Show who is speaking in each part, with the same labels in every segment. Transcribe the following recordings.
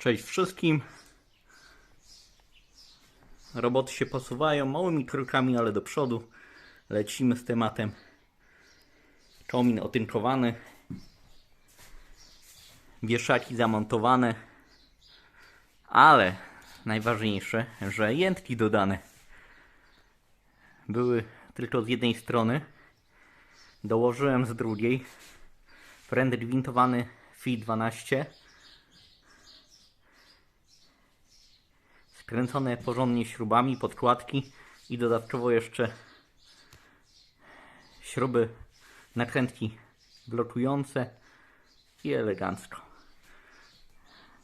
Speaker 1: Cześć wszystkim. Roboty się posuwają małymi krokami, ale do przodu. Lecimy z tematem. Komin otynkowany. Wieszaki zamontowane. Ale najważniejsze, że jętki dodane. Były tylko z jednej strony. Dołożyłem z drugiej. Prędy gwintowany FI 12. Skręcone porządnie śrubami, podkładki i dodatkowo jeszcze śruby nakrętki blokujące i elegancko.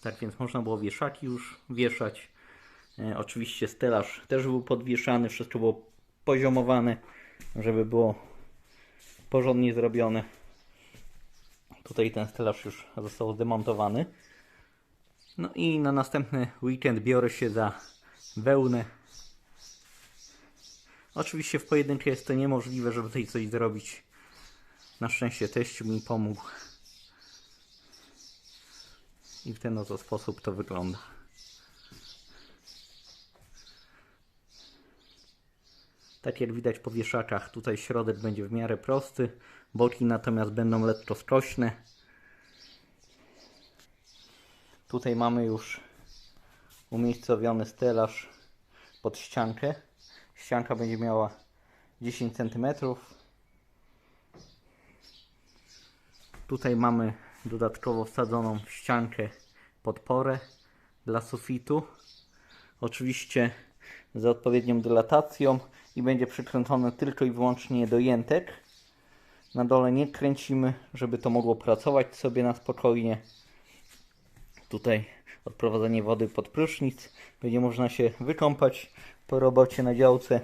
Speaker 1: Tak więc można było wieszaki już wieszać. E, oczywiście stelaż też był podwieszany, wszystko było poziomowane, żeby było porządnie zrobione. Tutaj ten stelaż już został zdemontowany. No i na następny weekend biorę się za wełnę. Oczywiście w pojedynkę jest to niemożliwe, żeby tutaj coś zrobić. Na szczęście teściu mi pomógł. I w ten oto sposób to wygląda. Tak jak widać po wieszakach, tutaj środek będzie w miarę prosty, boki natomiast będą lekko skośne. Tutaj mamy już umiejscowiony stelaż pod ściankę. Ścianka będzie miała 10 cm. Tutaj mamy dodatkowo wsadzoną w ściankę podporę dla sufitu. Oczywiście z odpowiednią dylatacją i będzie przykręcone tylko i wyłącznie do jętek. Na dole nie kręcimy, żeby to mogło pracować sobie na spokojnie. Tutaj odprowadzenie wody pod prysznic. Będzie można się wykąpać po robocie na działce.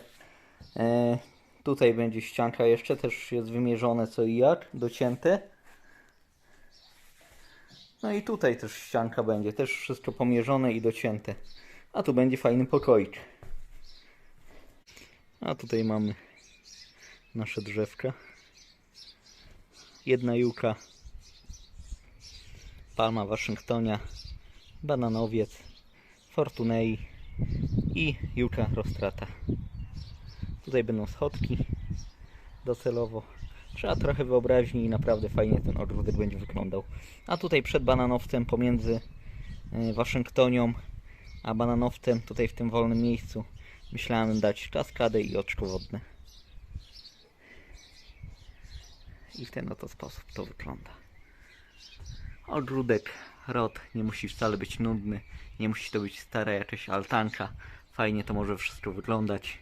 Speaker 1: E, tutaj będzie ścianka jeszcze, też jest wymierzone co i jak, docięte. No i tutaj też ścianka będzie, też wszystko pomierzone i docięte. A tu będzie fajny pokoik. A tutaj mamy nasze drzewka. Jedna juka, palma Waszyngtonia, bananowiec, fortunei i juka rostrata. Tutaj będą schodki docelowo. Trzeba trochę wyobraźni i naprawdę fajnie ten ogródek będzie wyglądał. A tutaj przed bananowcem pomiędzy y, Waszyngtonią a bananowcem, tutaj w tym wolnym miejscu, myślałem dać kaskadę i oczko wodne. I w ten oto sposób to wygląda. Ogródek, rod nie musi wcale być nudny, nie musi to być stara jakaś altanka. Fajnie to może wszystko wyglądać.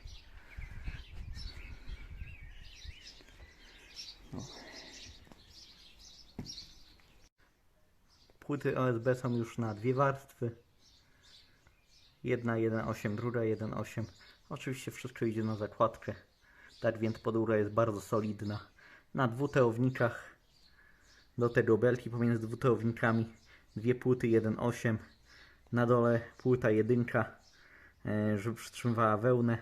Speaker 1: No. Płyty OSB są już na dwie warstwy. Jedna 1.8, druga 1.8. Oczywiście wszystko idzie na zakładkę. Tak więc podóra jest bardzo solidna. Na dwuteownikach do tego belki pomiędzy dwuteownikami dwie płyty 1.8 na dole płyta jedynka e, żeby przytrzymywała wełnę.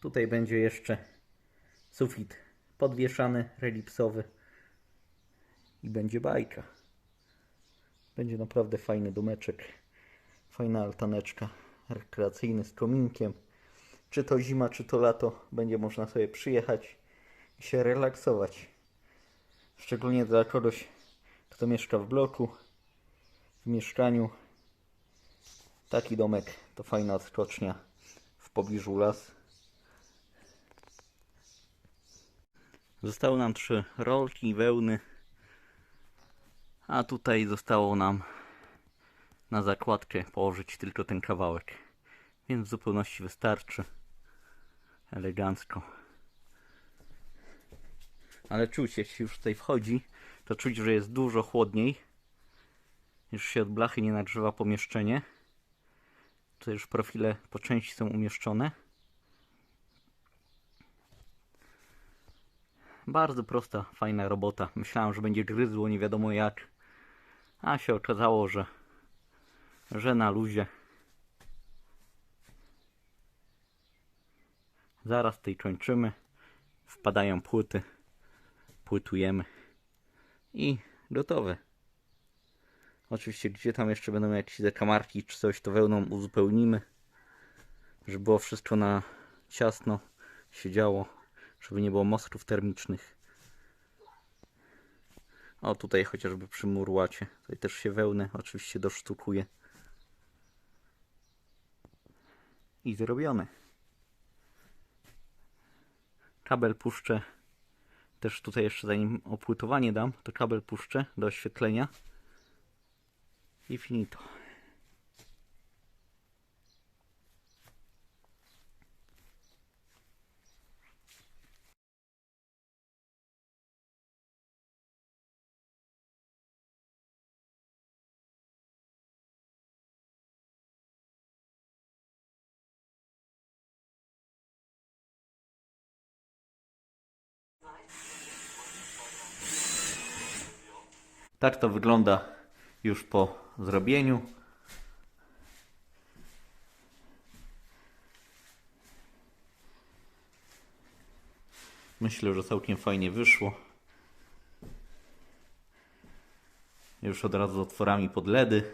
Speaker 1: Tutaj będzie jeszcze sufit podwieszany relipsowy. I będzie bajka. Będzie naprawdę fajny domeczek fajna altaneczka rekreacyjny z kominkiem. Czy to zima czy to lato będzie można sobie przyjechać i się relaksować Szczególnie dla kogoś, kto mieszka w bloku, w mieszkaniu. Taki domek to fajna odskocznia w pobliżu las. Zostały nam trzy rolki wełny, a tutaj zostało nam na zakładkę położyć tylko ten kawałek. Więc w zupełności wystarczy. Elegancko ale czuć, się już tutaj wchodzi, to czuć, że jest dużo chłodniej. Już się od blachy nie nagrzewa pomieszczenie. Tutaj już profile po części są umieszczone. Bardzo prosta, fajna robota. Myślałem, że będzie gryzło nie wiadomo jak. A się okazało, że, że na luzie. Zaraz tej kończymy. Wpadają płyty płytujemy i gotowe. Oczywiście, gdzie tam jeszcze będą jakieś zakamarki czy coś, to wełną uzupełnimy. Żeby było wszystko na ciasno się działo, żeby nie było mostrów termicznych. O, tutaj chociażby przy murłacie. Tutaj też się wełnę oczywiście dosztukuje. I zrobione. Kabel puszczę. Też tutaj jeszcze zanim opłytowanie dam, to kabel puszczę do oświetlenia. I finito. Tak to wygląda już po zrobieniu. Myślę, że całkiem fajnie wyszło. Już od razu z otworami pod LEDy.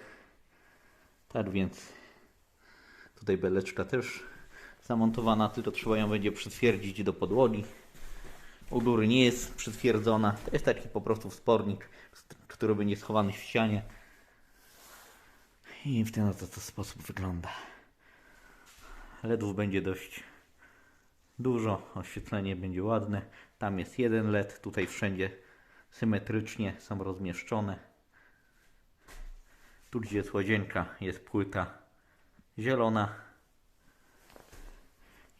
Speaker 1: Tak więc tutaj beleczka też zamontowana, tylko trzeba ją będzie przytwierdzić do podłogi. U góry nie jest przytwierdzona. To jest taki po prostu wspornik, który będzie schowany w ścianie. I w ten oto to sposób wygląda. LEDów będzie dość dużo, oświetlenie będzie ładne. Tam jest jeden LED, tutaj wszędzie symetrycznie są rozmieszczone. Tu gdzie jest łazienka jest płyta zielona.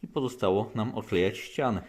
Speaker 1: I pozostało nam oklejać ściany.